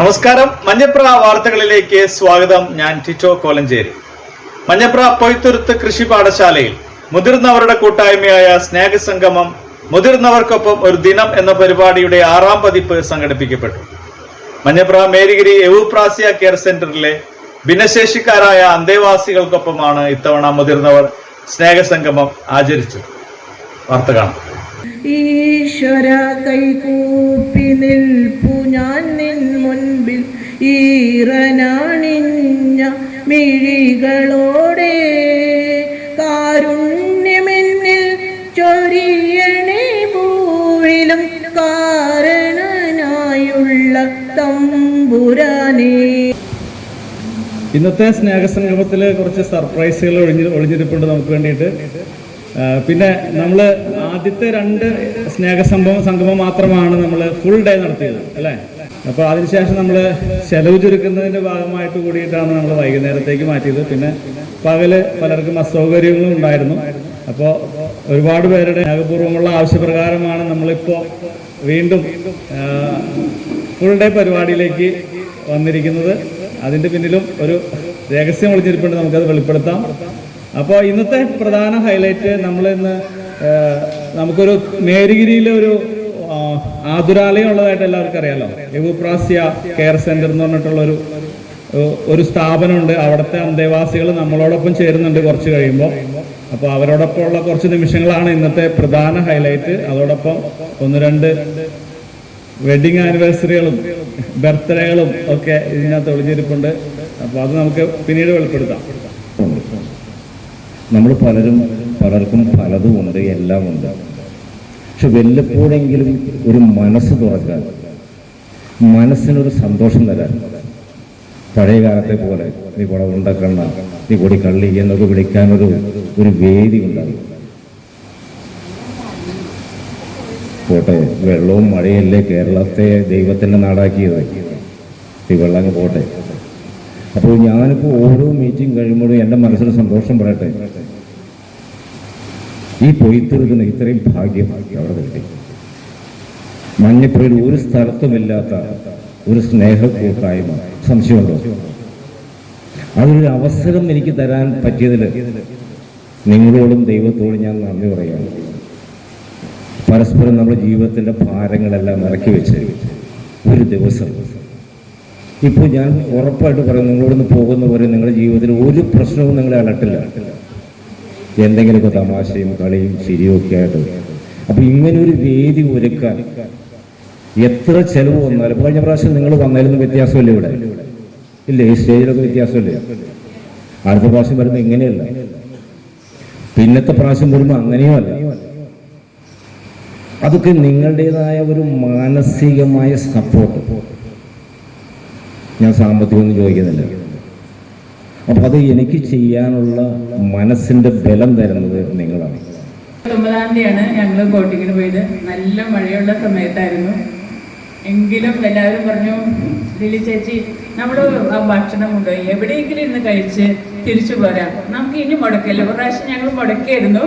നമസ്കാരം. മഞ്ഞപ്ര വാർത്തകളിലേക്ക് സ്വാഗതം. ഞാൻ ടിറ്റോ കോലഞ്ചേരി. മഞ്ഞപ്ര പൊയ്ത്തുരുത്ത് കൃഷി പാഠശാലയിൽ മുതിർന്നവരുടെ കൂട്ടായ്മയായ സ്നേഹസംഗമം മുതിർന്നവർക്കൊപ്പം ഒരു ദിനം എന്ന പരിപാടിയുടെ ആറാം പതിപ്പ് സംഘടിപ്പിക്കപ്പെട്ടു. മഞ്ഞപ്ര മേരിഗിരി എവുപ്രാസിയ കെയർ സെന്ററിലെ ഭിന്നശേഷിക്കാരായ അന്തേവാസികൾക്കൊപ്പമാണ് ഇത്തവണ മുതിർന്നവർ സ്നേഹസംഗമം ആചരിച്ചത്. വാർത്ത കാണാം. മിഴികളോടെ കാരുണ്യമെന്നിൽ ചൊരിയണേ പൂവിലും കാരണനായുള്ള തമ്പുരാനേ. ഇന്നത്തെ സ്നേഹസംഗമത്തിൽ കുറച്ച് സർപ്രൈസുകൾ ഒഴിഞ്ഞ് ഒളിഞ്ഞിരിപ്പുണ്ട് നമുക്ക് വേണ്ടിയിട്ട്. പിന്നെ നമ്മൾ ആദ്യത്തെ രണ്ട് സ്നേഹസംഭവം സംഗമം മാത്രമാണ് നമ്മൾ ഫുൾ ഡേ നടത്തിയത് അല്ലേ? അപ്പോൾ അതിനുശേഷം നമ്മൾ ചെലവ് ചുരുക്കുന്നതിന്റെ ഭാഗമായിട്ട് കൂടിയിട്ടാണ് നമ്മൾ വൈകുന്നേരത്തേക്ക് മാറ്റിയത്. പിന്നെ പകൽ പലർക്കും അസൗകര്യങ്ങളും ഉണ്ടായിരുന്നു. അപ്പോൾ ഒരുപാട് പേരുടെ സ്നേഹപൂർവമുള്ള ആവശ്യപ്രകാരമാണ് നമ്മളിപ്പോൾ വീണ്ടും ഫുൾ ഡേ പരിപാടിയിലേക്ക് വന്നിരിക്കുന്നത്. അതിന്റെ പിന്നിലും ഒരു രഹസ്യം ഒളിച്ചിരിപ്പുണ്ട് നമുക്കത് വെളിപ്പെടുത്താം. അപ്പോൾ ഇന്നത്തെ പ്രധാന ഹൈലൈറ്റ് നമ്മളിന്ന് നമുക്കൊരു മേരിഗിരിയിലെ ഒരു ആതുരാലയം ഉള്ളതായിട്ട് എല്ലാവർക്കും അറിയാലോ. എവുപ്രാസ്യ കെയർ സെന്റർ എന്ന് പറഞ്ഞിട്ടുള്ള ഒരു ഒരു സ്ഥാപനമുണ്ട്. അവിടുത്തെ അന്തേവാസികൾ നമ്മളോടൊപ്പം ചേരുന്നുണ്ട് കുറച്ച് കഴിയുമ്പോൾ അപ്പോൾ അവരോടൊപ്പം ഉള്ള കുറച്ച് നിമിഷങ്ങളാണ് ഇന്നത്തെ പ്രധാന ഹൈലൈറ്റ്. അതോടൊപ്പം ഒന്ന് രണ്ട് വെഡിങ് ആനിവേഴ്സറികളും ബർത്ത്ഡേകളും ഒക്കെ ഇതിനകത്ത് ഒളിഞ്ഞിരിപ്പുണ്ട്. അപ്പോൾ അത് നമുക്ക് പിന്നീട് വെളിപ്പെടുത്താം. നമ്മൾ പലരും പലർക്കും പലതും ഉണ്ട് എല്ലാം ഉണ്ട് പക്ഷെ വല്ലപ്പോഴെങ്കിലും ഒരു മനസ്സ് തുറക്കാൻ മനസ്സിനൊരു സന്തോഷം തരാൻ. പഴയ കാലത്തെ പോലെ നീ കൂടെ ഉണ്ടക്കണ്ണ നീ കൂടി കള്ളി എന്നൊക്കെ വിളിക്കാനൊരു ഒരു വേദി ഉണ്ടാകും. പോട്ടെ വെള്ളവും മഴയല്ലേ കേരളത്തെ ദൈവത്തിന്റെ നാടാക്കിയത്? ഈ വെള്ളം പോട്ടെ. അപ്പോൾ ഞാനിപ്പോൾ ഓരോ മീറ്റിംഗ് കഴിയുമ്പോഴും എന്റെ മനസ്സിന് സന്തോഷം പറയട്ടെ. ഈ പൊയ്ത്തെടുക്കുന്ന ഇത്രയും ഭാഗ്യം അവിടെ കിട്ടി മഞ്ഞപ്പുഴയിൽ ഒരു സ്ഥലത്തുമില്ലാത്ത ഒരു സ്നേഹ കൂട്ടായ്മ സംശയമുണ്ടോ? അതൊരു അവസരം എനിക്ക് തരാൻ പറ്റിയതിൽ നിങ്ങളോടും ദൈവത്തോടും ഞാൻ നന്ദി പറയാം പരസ്പരം നമ്മുടെ ജീവിതത്തിന്റെ ഭാരങ്ങളെല്ലാം ഇറക്കി വെച്ച് ഒരു ദിവസം. ഇപ്പോൾ ഞാൻ ഉറപ്പായിട്ട് പറയും നിങ്ങളോടൊന്ന് പോകുന്നവരെ നിങ്ങളുടെ ജീവിതത്തിൽ ഒരു പ്രശ്നവും നിങ്ങളെ അലട്ടില്ല. എന്തെങ്കിലുമൊക്കെ തമാശയും കളിയും ചിരിയും ആയിട്ട്. അപ്പൊ ഇങ്ങനെ ഒരു വേദി ഒരുക്കാൻ എത്ര ചെലവ് വന്നാലും കഴിഞ്ഞ പ്രാവശ്യം നിങ്ങൾ വന്നാലൊന്നും വ്യത്യാസമില്ല ഇവിടെ. ഇല്ല ഈ സ്റ്റേജിലൊക്കെ വ്യത്യാസമല്ലേ. അടുത്ത പ്രാവശ്യം വരുമ്പോൾ ഇങ്ങനെയല്ല. പിന്നത്തെ പ്രാവശ്യം വരുമ്പോൾ അങ്ങനെയും അല്ല. അതൊക്കെ നിങ്ങളുടേതായ ഒരു മാനസികമായ സപ്പോർട്ട് ഞാൻ സാമ്പത്തികമൊന്നും ചോദിക്കുന്നില്ല. അപ്പൊ അത് എനിക്ക് ചെയ്യാനുള്ള മനസ്സിന്റെ ബലം തരുന്നത് നിങ്ങളാണ്. ഒമ്പതാം തീയതിയാണ് ഞങ്ങൾ ബോട്ടിങ്ങിന് പോയത്. നല്ല മഴയുള്ള സമയത്തായിരുന്നു. എങ്കിലും എല്ലാവരും പറഞ്ഞു ലിലി ചേച്ചി നമ്മൾ ആ ഭക്ഷണം കൊണ്ടുപോയി. എവിടെയെങ്കിലും ഇന്ന് കഴിച്ച് തിരിച്ചു പോരാം. നമുക്ക് ഇനി മുടക്കില്ല. ഒരു പ്രാവശ്യം ഞങ്ങൾ മുടക്കിയിരുന്നു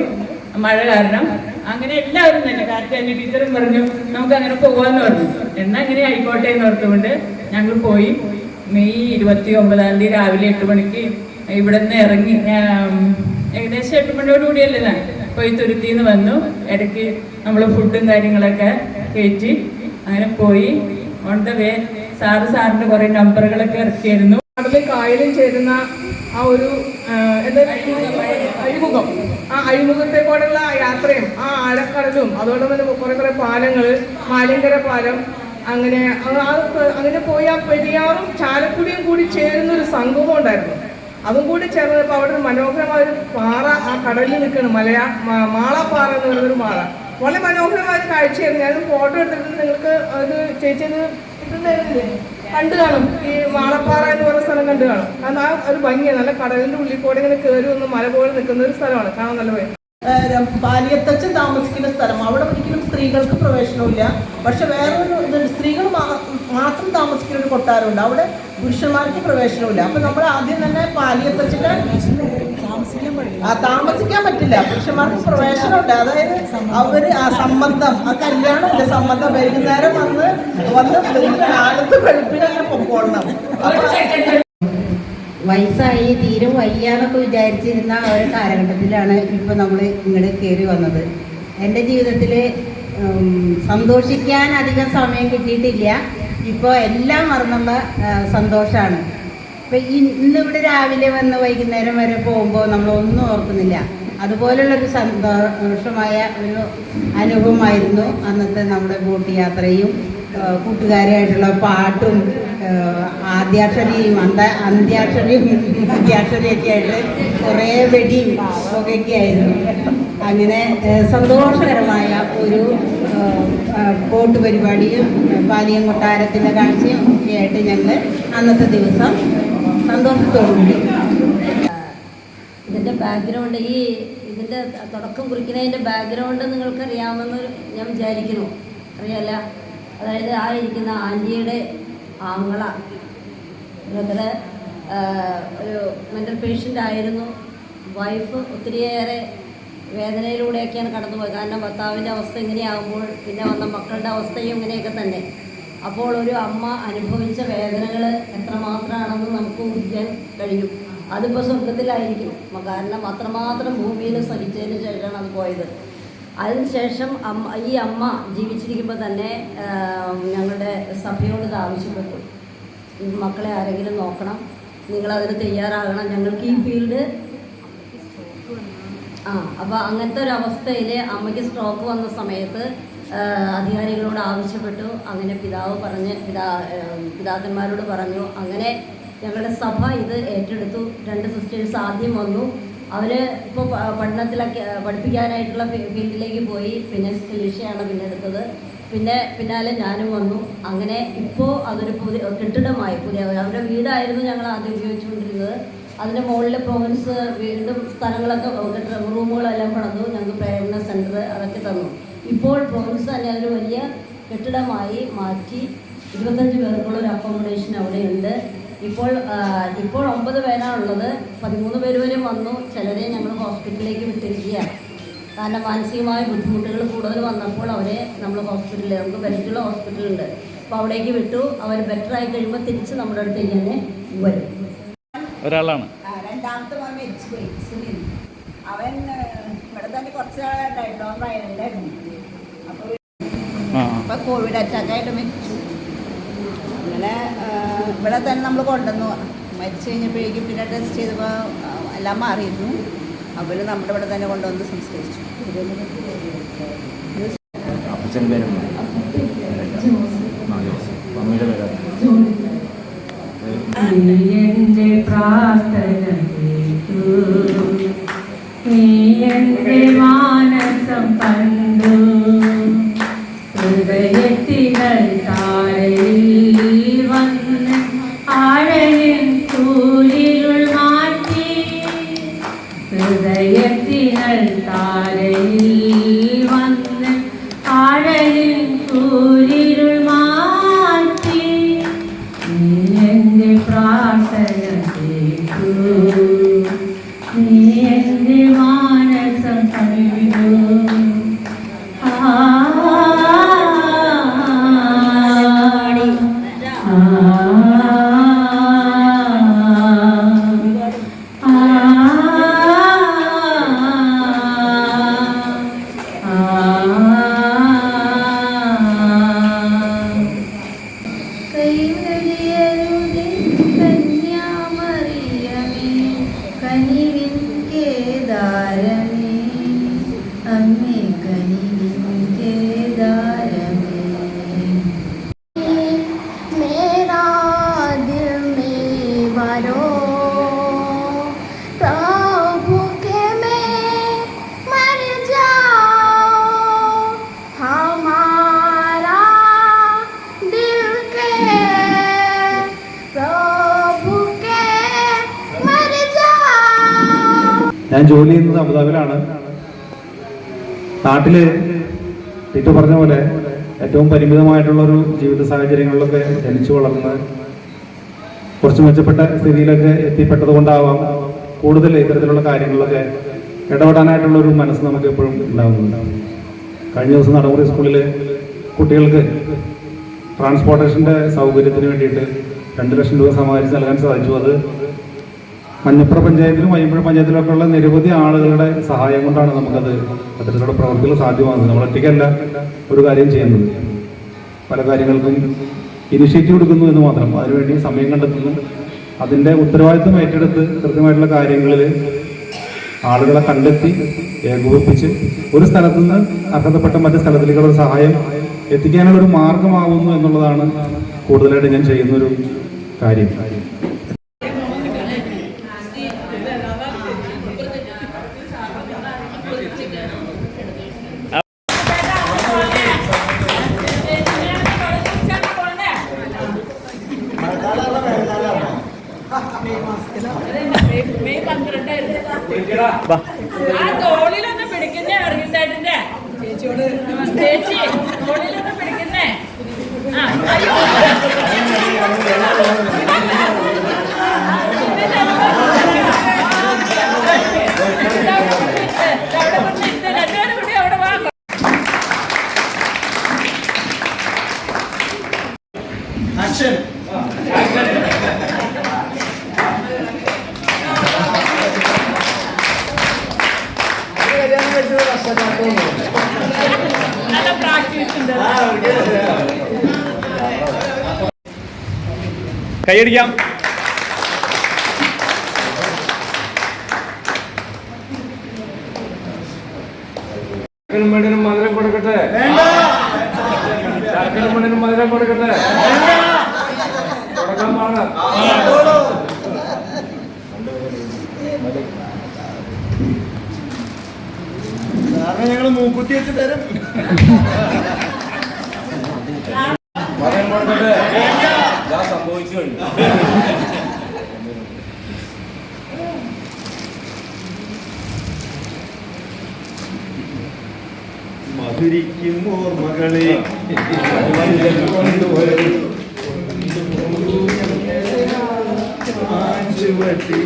മഴ കാരണം. അങ്ങനെ എല്ലാവരും തന്നെ കാറ്റ് തന്നെ ടീച്ചറും പറഞ്ഞു നമുക്ക് അങ്ങനെ പോകാമെന്ന് പറഞ്ഞു. എന്നാൽ അങ്ങനെ ആയിക്കോട്ടെ എന്ന് ഓർത്തുകൊണ്ട് ഞങ്ങൾ പോയി. മെയ് ഇരുപത്തി ഒമ്പതാം തീയതി രാവിലെ എട്ട് മണിക്ക് ഇവിടെ നിന്ന് ഇറങ്ങി ഏകദേശം എട്ട് മണിയോട് കൂടിയല്ലേ ഞാൻ പോയി തുരുത്തിന്ന് വന്നു. ഇടയ്ക്ക് നമ്മൾ ഫുഡും കാര്യങ്ങളൊക്കെ കയറ്റി അങ്ങനെ പോയി. ഓൺ ദ വേ സാറ് സാറിന്റെ കുറേ നമ്പറുകളൊക്കെ ഇറക്കിയായിരുന്നു. അവിടെ കായലും ചേരുന്ന ആ ഒരു അഴിമുഖം. ആ അഴിമുഖത്തെ കൂടെയുള്ള യാത്രയും ആ ആഴക്കടലും അതോടൊപ്പം തന്നെ കുറെ കുറെ പാലങ്ങൾ മാലിങ്കര പാലം അങ്ങനെ അങ്ങനെ പോയി ആ പെരിയാറും ചാലക്കുടിയും കൂടി ചേരുന്ന ഒരു സംഗമം ഉണ്ടായിരുന്നു. അതും കൂടി ചേർന്നപ്പോൾ അവിടെ ഒരു മനോഹരമായ ഒരു പാറ ആ കടലിൽ നിൽക്കുന്നു. മലയാ മാളാപ്പാറ എന്ന് പറയുന്നൊരു മാറ വളരെ മനോഹരമായ ഒരു കാഴ്ചയായിരുന്നു. ഞാൻ ഫോട്ടോ എടുത്തിട്ട് നിങ്ങൾക്ക് അത് ചേച്ചി ഇത് ഇട്ടുണ്ടായിരുന്നില്ലേ കണ്ടു കാണും. ഈ മാളപ്പാറ എന്ന് പറയുന്ന സ്ഥലം കണ്ടു കാണും. കാരണം ആ ഒരു ഭംഗിയാണ്. നല്ല കടലിന്റെ ഉള്ളിൽ കൂടെ ഇങ്ങനെ കയറി വന്ന് മല പോലെ നിൽക്കുന്ന ഒരു സ്ഥലമാണ്. കാണാൻ നല്ല ഭംഗി. ബാല്യത്തച്ഛൻ താമസിക്കുന്ന സ്ഥലം. അവിടെ ഒരിക്കലും സ്ത്രീകൾക്ക് പ്രവേശനമില്ല പക്ഷെ വേറൊരു ഇതുണ്ട് സ്ത്രീകൾ മാത്രം താമസിക്കുന്ന ഒരു കൊട്ടാരമുണ്ട് അവിടെ പുരുഷന്മാർക്ക് പ്രവേശനമില്ല അപ്പൊ നമ്മൾ ആദ്യം തന്നെ പാലിയത്തച്ഛന്റെ ആ താമസിക്കാൻ പറ്റില്ല. പുരുഷന്മാർക്ക് പ്രവേശനമുണ്ട്. അതായത് അവർ ആ സംബന്ധം ആ കല്യാണമില്ല. സംബന്ധം വൈകുന്നേരം വന്ന് വന്ന് കാലത്ത് വെളുപ്പിനെ പൊക്കോളണം. അപ്പൊ വയസ്സായി തീരെ വയ്യാന്നൊക്കെ വിചാരിച്ചിരുന്ന ഒരു കാലഘട്ടത്തിലാണ് ഇപ്പോൾ നമ്മൾ ഇങ്ങോട്ട് കയറി വന്നത്. എന്റെ ജീവിതത്തിൽ സന്തോഷിക്കാൻ അധികം സമയം കിട്ടിയിട്ടില്ല. ഇപ്പോൾ എല്ലാം മറന്നുള്ള സന്തോഷമാണ് ഇപ്പം ഇന്നിവിടെ രാവിലെ വന്ന് വൈകുന്നേരം വരെ പോകുമ്പോൾ നമ്മളൊന്നും ഓർക്കുന്നില്ല. അതുപോലുള്ളൊരു സന്തോഷമായ ഒരു അനുഭവമായിരുന്നു അന്നത്തെ നമ്മുടെ ബോട്ട് യാത്രയും കൂട്ടുകാരായിട്ടുള്ള പാട്ടും ആദ്യാക്ഷരിയും അന്ത അന്ത്യാക്ഷരിയും അന്ത്യാക്ഷരിയൊക്കെ ആയിട്ട് കുറേ വെടിയും ഒക്കെ ആയിരുന്നു അങ്ങനെ സന്തോഷകരമായ ഒരു ബോട്ട് പരിപാടിയും പാലിയം കൊട്ടാരത്തിന്റെ കാഴ്ചയും ഒക്കെ ആയിട്ട് ഞങ്ങൾ അന്നത്തെ ദിവസം സന്തോഷത്തോടുകൂടി. ഇതിന്റെ ബാക്ക്ഗ്രൗണ്ട് ഈ ഇതിന്റെ തുടക്കം കുറിക്കുന്നതിന്റെ ബാക്ക്ഗ്രൗണ്ട് നിങ്ങൾക്കറിയാമെന്ന് ഞാൻ വിചാരിക്കുന്നു. അറിയാല്ല അതായത് ആ ഇരിക്കുന്ന ആന്റിയുടെ ആങ്ങള. ബ്രദറ് ഒരു മെന്റൽ പേഷ്യന്റ് ആയിരുന്നു. വൈഫ് ഒത്തിരിയേറെ വേദനയിലൂടെയൊക്കെയാണ് കടന്നുപോയത്. കാരണം ഭർത്താവിന്റെ അവസ്ഥ ഇങ്ങനെയാകുമ്പോൾ പിന്നെ വന്ന മക്കളുടെ അവസ്ഥയും ഇങ്ങനെയൊക്കെ തന്നെ. അപ്പോൾ ഒരു അമ്മ അനുഭവിച്ച വേദനകൾ എത്രമാത്രമാണെന്ന് നമുക്ക് ഊഹിക്കാൻ കഴിയും. അതിപ്പോൾ സ്വർഗത്തിലായിരിക്കും കാരണം അത്രമാത്രം ഭൂമിയിൽ സഹിച്ചതിന് ശേഷമാണ് അത് പോയത്. അതിനുശേഷം അമ്മ ഈ അമ്മ ജീവിച്ചിരിക്കുമ്പോൾ തന്നെ ഞങ്ങളുടെ സഭയോട് ഇത് ആവശ്യപ്പെട്ടു. മക്കളെ ആരെങ്കിലും നോക്കണം. നിങ്ങളതിന് തയ്യാറാകണം. ഞങ്ങൾക്ക് ഈ ഫീൽഡ് ആ അപ്പോൾ അങ്ങനത്തെ ഒരു അവസ്ഥയിൽ അമ്മയ്ക്ക് സ്ട്രോക്ക് വന്ന സമയത്ത് അധികാരികളോട് ആവശ്യപ്പെട്ടു. അങ്ങനെ പിതാവ് പറഞ്ഞ് പിതാ പിതാക്കന്മാരോട് പറഞ്ഞു. അങ്ങനെ ഞങ്ങളുടെ സഭ ഇത് ഏറ്റെടുത്തു. രണ്ട് സിസ്റ്റേഴ്സ് ആദ്യം വന്നു. അവർ ഇപ്പോൾ പഠനത്തിലൊക്കെ പഠിപ്പിക്കാനായിട്ടുള്ള ഫീൽഡിലേക്ക് പോയി. പിന്നെ സ്കിലിഷയാണ് പിന്നെ എടുത്തത്. പിന്നെ പിന്നാലെ ഞാനും വന്നു. അങ്ങനെ ഇപ്പോൾ അതൊരു പുതിയ കെട്ടിടമായി പുതിയ അവരുടെ വീടായിരുന്നു ഞങ്ങൾ ആദ്യം ഉപയോഗിച്ചുകൊണ്ടിരുന്നത്. അതിന്റെ മുകളിൽ പ്രോവിൻസ് വീണ്ടും സ്ഥലങ്ങളൊക്കെ റൂമുകളെല്ലാം പണിതു. ഞങ്ങൾക്ക് പ്രേരണ സെന്റർ അതൊക്കെ തന്നു. ഇപ്പോൾ പ്രോവിൻസ് തന്നെ അതൊരു വലിയ കെട്ടിടമായി മാറ്റി. ഇരുപത്തഞ്ച് പേർക്കുള്ള ഒരു അക്കോമഡേഷൻ അവിടെയുണ്ട്. ഇപ്പോൾ ഇപ്പോൾ ഒമ്പത് പേരാണുള്ളത് പതിമൂന്ന് പേര് വരെ വന്നു. ചിലരെ ഞങ്ങൾ ഹോസ്പിറ്റലിലേക്ക് വിട്ടിരിക്കുകയാണ്. കാരണം മാനസികമായ ബുദ്ധിമുട്ടുകൾ കൂടുതൽ വന്നപ്പോൾ അവരെ നമ്മൾ ഹോസ്പിറ്റലിൽ നമുക്ക് ബെറ്റുള്ള ഹോസ്പിറ്റലുണ്ട്. അപ്പോൾ അവിടേക്ക് വിട്ടു. അവർ ബെറ്റർ ആയി കഴിയുമ്പോൾ തിരിച്ച് നമ്മുടെ അടുത്തേക്ക് തന്നെ വരും. ഒരാളാണ്. രണ്ടാമത്തെ മോൻ മരിച്ചുപോയി സുനിൽ. അവൻ ഇവിടെ തന്നെ കുറച്ച് നാളായിട്ടുണ്ടായിരുന്നു അവൻ അപ്പോൾ കോവിഡ് അറ്റാക്കായിട്ട് മരിച്ചു. അങ്ങനെ ഇവിടെ തന്നെ നമ്മൾ കൊണ്ടുവന്നു. മരിച്ചു കഴിഞ്ഞപ്പോഴേക്കും പിന്നെ ടെസ്റ്റ് ചെയ്തപ്പോൾ എല്ലാം മാറിയിരുന്നു. അവർ നമ്മുടെ ഇവിടെ തന്നെ കൊണ്ടുവന്ന് സംസ്കരിച്ചു. അപ്പച്ചൻ പേരും പേരാണ് പ്രാർത്ഥന. ഞാൻ ജോലി ചെയ്യുന്നത് അബുദാബിലാണ് നാട്ടിൽ ടിറ്റു പറഞ്ഞ പോലെ ഏറ്റവും പരിമിതമായിട്ടുള്ള ഒരു ജീവിത സാഹചര്യങ്ങളിലൊക്കെ ജനിച്ചു വളർന്ന് കുറച്ച് മെച്ചപ്പെട്ട സ്ഥിതിയിലൊക്കെ എത്തിപ്പെട്ടത് കൊണ്ടാവാം കൂടുതൽ ഇത്തരത്തിലുള്ള കാര്യങ്ങളിലൊക്കെ ഇടപെടാനായിട്ടുള്ള ഒരു മനസ്സ് നമുക്ക് എപ്പോഴും ഉണ്ടാകുന്നുണ്ട് കഴിഞ്ഞ ദിവസം നടമുറി സ്കൂളിൽ കുട്ടികൾക്ക് ട്രാൻസ്പോർട്ടേഷന്റെ സൗകര്യത്തിന് വേണ്ടിയിട്ട് രണ്ട് ലക്ഷം രൂപ സമാഹരിച്ച് നൽകാൻ സാധിച്ചു. അത് മഞ്ഞപ്പുറ പഞ്ചായത്തിലും പഞ്ചായത്തിലൊക്കെ ഉള്ള നിരവധി ആളുകളുടെ സഹായം കൊണ്ടാണ് നമുക്കത് അത്തരത്തിലുള്ള പ്രവർത്തികൾ സാധ്യമാകുന്നത്. നമ്മൾ ഒറ്റയ്ക്കല്ല ഒരു കാര്യം ചെയ്യുന്നത്. പല കാര്യങ്ങൾക്കും ഇനിഷ്യേറ്റീവ് എടുക്കുന്നു എന്ന് മാത്രം. അതിനുവേണ്ടി സമയം കണ്ടെത്തുന്നു. അതിന്റെ ഉത്തരവാദിത്വം ഏറ്റെടുത്ത് കൃത്യമായിട്ടുള്ള കാര്യങ്ങളിൽ ആളുകളെ കണ്ടെത്തി ഏകോപിപ്പിച്ച് ഒരു സ്ഥലത്തു നിന്ന് അർഹതപ്പെട്ട മറ്റു സ്ഥലത്തിലേക്കുള്ള സഹായം എത്തിക്കാനുള്ള ഒരു മാർഗമാകുന്നു എന്നുള്ളതാണ് കൂടുതലായിട്ട് ഞാൻ ചെയ്യുന്നൊരു കാര്യം മെയ് പന്ത്രണ്ടായിരുന്നു ആ തോളിലൊന്ന് പിടിക്കുന്നേ അർഗിസേട്ടന്റെ ചേച്ചിയോട് ചേച്ചി തോളിലൊന്ന് പിടിക്കുന്നേ ആ അയ്യോ അവിടെ വന്നിട്ട് രണ്ടുപേരും കൂടി അവിടെ വാ നല്ല പ്രാക്ടീസ് ഉണ്ട് കൈയടിക്കാം. മധുരം കൊടുക്കട്ടെ? ചാക്കനും മണ്ണിനും മധുരം കൊടുക്കട്ടെ? കൊടുക്കാൻ പാടാ. ഞങ്ങൾ മൂക്കുത്തി വെച്ച് തരും. മകൻ കൊടുക്കട്ടെ ഇതാ സംഭവിച്ചു കഴിഞ്ഞു മധുരിക്കും ഓർമ്മകളെ. ചുവട്ടി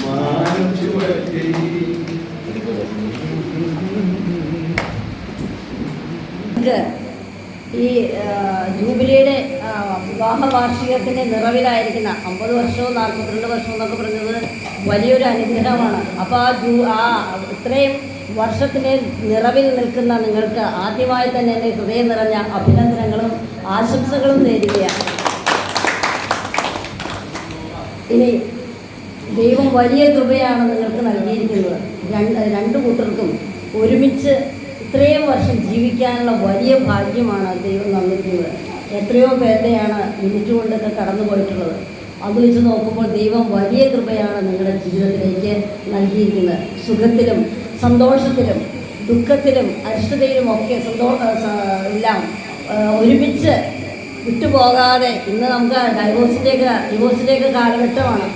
മാനം ചുവട്ടി നമുക്ക് ഈ ജൂബിലിയുടെ വിവാഹ വാർഷികത്തിന്റെ നിറവിലായിരിക്കുന്ന അമ്പത് വർഷവും നാൽപ്പത്തിരണ്ട് വർഷവും എന്നൊക്കെ പറയുന്നത് വലിയൊരു അനുഗ്രഹമാണ്. അപ്പോൾ ആ ജൂ ആ ഇത്രയും വർഷത്തിന്റെ നിറവിൽ നിൽക്കുന്ന നിങ്ങൾക്ക് ആദ്യമായി തന്നെ എന്റെ ഹൃദയം നിറഞ്ഞ അഭിനന്ദനങ്ങളും ആശംസകളും നേരുകയാണ്. ഇനി ദൈവം വലിയ കൃപയാണ് നിങ്ങൾക്ക് നൽകിയിരിക്കുന്നത്. രണ്ട് രണ്ട് കൂട്ടർക്കും ഒരുമിച്ച് ഇത്രയും വർഷം ജീവിക്കാനുള്ള വലിയ ഭാഗ്യമാണ് ദൈവം തന്നിരിക്കുന്നത് എത്രയോ പേരെയാണ് മിനിറ്റ് കൊണ്ടൊക്കെ കടന്നു പോയിട്ടുള്ളത്. അത് വെച്ച് നോക്കുമ്പോൾ ദൈവം വലിയ കൃപയാണ് നിങ്ങളുടെ ജീവിതത്തിലേക്ക് നൽകിയിരിക്കുന്നത്. സുഖത്തിലും സന്തോഷത്തിലും ദുഃഖത്തിലും അരിഷ്ടതയിലും ഒക്കെ സന്തോ എല്ലാം ഒരുമിച്ച് വിട്ടുപോകാതെ ഇന്ന് നമുക്ക് ഡൈവോഴ്സിന്റെയൊക്കെ ഡിവോഴ്സിന്റെയൊക്കെ കാലഘട്ടമാണ്.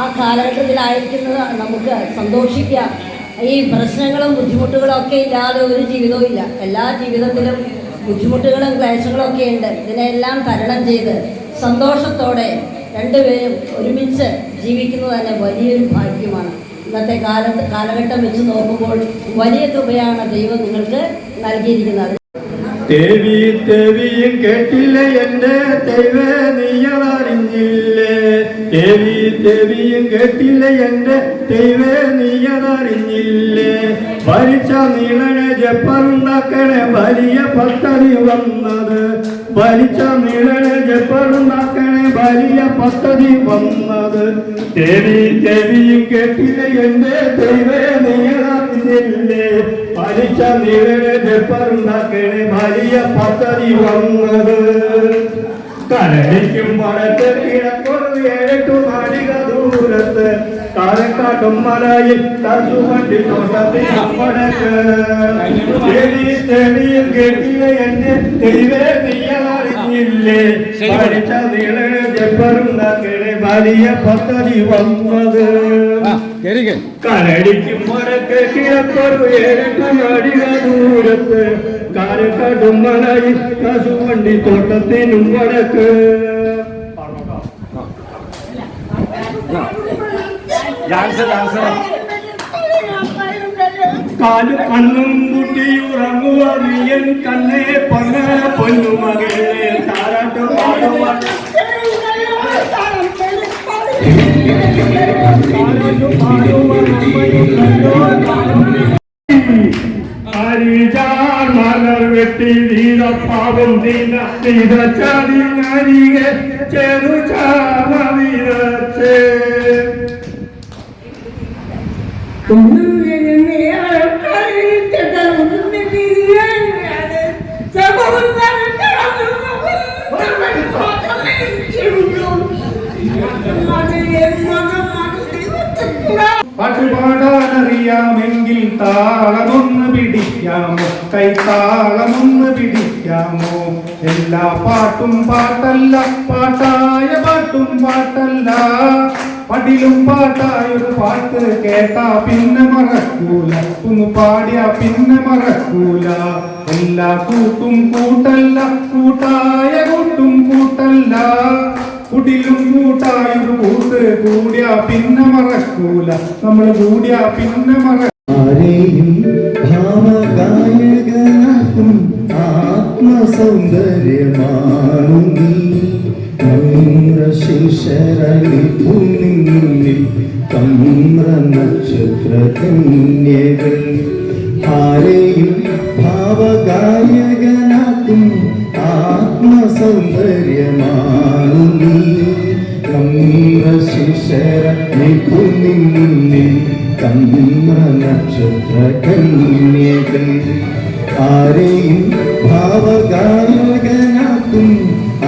ആ കാലഘട്ടത്തിലായിരിക്കുന്നത് നമുക്ക് സന്തോഷിക്കാം. ഈ പ്രശ്നങ്ങളും ബുദ്ധിമുട്ടുകളും ഒക്കെ ഇല്ലാതെ ഒരു ജീവിതവും ഇല്ല. എല്ലാ ജീവിതത്തിലും ബുദ്ധിമുട്ടുകളും ക്ലേശങ്ങളും ഒക്കെ ഉണ്ട്. ഇതിനെല്ലാം തരണം ചെയ്ത് സന്തോഷത്തോടെ രണ്ടുപേരും ഒരുമിച്ച് ജീവിക്കുന്നത് തന്നെ വലിയൊരു ഭാഗ്യമാണ്. ഇന്നത്തെ കാലത്ത് കാലഘട്ടം വെച്ച് നോക്കുമ്പോൾ വലിയ തുകയാണ് ദൈവം നിങ്ങൾക്ക് നൽകിയിരിക്കുന്നത്. ദേവി ദേവിയും കേട്ടില്ല എന്റെ ദൈവ നീയതറിഞ്ഞില്ലേ ദേവി ദേവിയും കേട്ടില്ല എന്റെ ദൈവ നീയതറിഞ്ഞില്ലേ? ഭരിച്ച നീളനെ ജപ്പറുണ്ടാക്കണേ വലിയ പദ്ധതി വന്നത്. ഭരിച്ച നീളനെ ജപ്പറുണ്ടാക്കണേ വലിയ പദ്ധതി വന്നത്. ദേവി ദേവിയും കേട്ടില്ല എന്റെ ദൈവ നീയതറിഞ്ഞില്ലേ? ഭരിച്ച നീളനെ ജപ്പറുണ്ടാക്കണേ വലിയ പദ്ധതി വന്നത്. കരടിക്കും വടക്ക് കിഴക്കൊരു ഏഴെട്ടു നാഴിക ദൂരത്ത് കാരക്കാട്ടും മലയിൽ തസുവണ്ടി തോട്ടത്തിൽ വടക്ക് ദേവി ദേവിയും കേട്ടിയ എന്നെ ദൈവേ നീയറിഞ്ഞില്ലേ പഠിച്ച നീളനെ ജപ്പറുണ്ടാക്കണേ വലിയ പദ്ധതി വന്നത്. കരടിക്കും വടക്ക് കിഴക്കൊരു ഏഴെട്ടു നാഴിക ദൂരത്ത് കാരക്കാട്ടും മലയിൽ തസുവണ്ടി തോട്ടത്തിനും വടക്ക്. കാലു കണ്ണും കൂട്ടി ഉറങ്ങുക നീയൻ കണ്ണേ പൊന്ന പൊന്നുമകളെ താരാട്ട് പാടുവാൻ ഹരിജാർ മലർ വെട്ടി വീരപ്പാവം നീന നീത ചാടി നരികെ ചെറു ചാമ വീരച്ചേ. പാട്ടുപാടാനറിയാമെങ്കിൽ താളമൊന്ന് പിടിക്കാമോ? കൈത്താളമൊന്ന് പിടിക്കാമോ? എല്ലാ പാട്ടും പാട്ടല്ല പാട്ടായ പാട്ടും പാട്ടല്ല. പടിലും പാട്ടായൊരു പാട്ട് കേട്ടാ പിന്നെ മറക്കൂല. ഒന്ന് പാടിയാ പിന്നെ മറക്കൂല. എല്ലാ കൂട്ടും കൂട്ടല്ല കൂട്ടായ കൂട്ടും കൂട്ടല്ല. കുടിലും കൂട്ടായിരുന്നു കൂട്ട് കൂടിയ പിന്നെ മറക്കൂല. നമ്മൾ കൂടിയ പിന്നെ മറ ഭാവഗായകനാക്കും ആത്മസൗന്ദര്യമാണു ആരെയും ഭാവഗായകനാക്കും ആത്മസൗന്ദര്യമാണു നീ തമ്ര ശിശര നിൽക്കുന്നിൽ തമ്ര നക്ഷത്ര കന്യകൾ ആരെയും ഭാവഗായകനാക്കും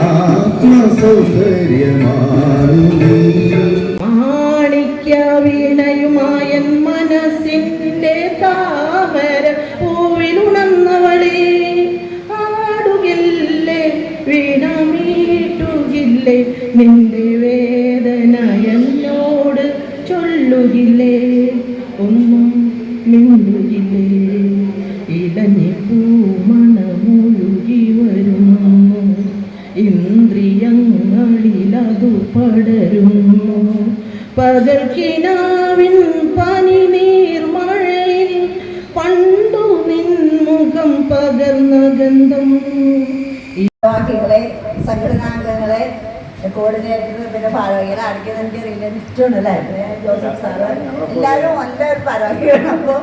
ആത്മസൗന്ദര്യമാണു നിന്റെ വേദന എന്നോട് ചൊല്ലുകില്ലേ? ഒന്നും മിണ്ടുകില്ലേ ഇടഞ്ഞി പൂമണമൊഴുകി വരുന്നു. ഇന്ദ്രിയങ്ങളിലതു പടരുന്നു. പകൽക്കിനാവിൻ ഭാരവാഹികളെ ആർക്കും ഇഷ്ടമാണ് ഇഷ്ടമുണ്ടല്ലേ ജോസഫ് സാറ് എല്ലാവരും നല്ലൊരു ഭാരവാഹികളാണ് അപ്പോൾ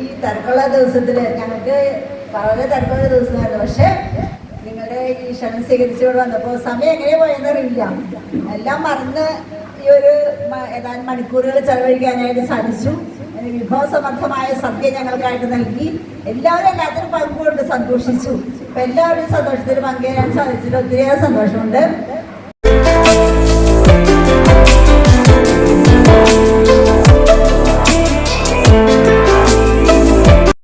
ഈ തിരക്കുള്ള ദിവസത്തിൽ ഞങ്ങൾക്ക് വളരെ തിരക്കുള്ള ദിവസമായിരുന്നു. പക്ഷേ നിങ്ങളുടെ ഈ ക്ഷണം സ്വീകരിച്ചുകൊണ്ട് വന്നപ്പോൾ സമയം എങ്ങനെ പോയെന്നറിയില്ല എല്ലാം മറന്ന് ഈ ഒരു ഏതാനും മണിക്കൂറുകൾ ചെലവഴിക്കാനായിട്ട് സാധിച്ചു. വിഭവസമർത്ഥമായ സദ്യ ഞങ്ങൾക്കായിട്ട് നൽകി. എല്ലാവരും എല്ലാത്തിനും പങ്കുകൊണ്ട് സന്തോഷിച്ചു. അപ്പൊ എല്ലാവരുടെയും സന്തോഷത്തിൽ പങ്കുചേരാൻ സാധിച്ചിട്ട് ഒത്തിരിയേറെ സന്തോഷമുണ്ട്.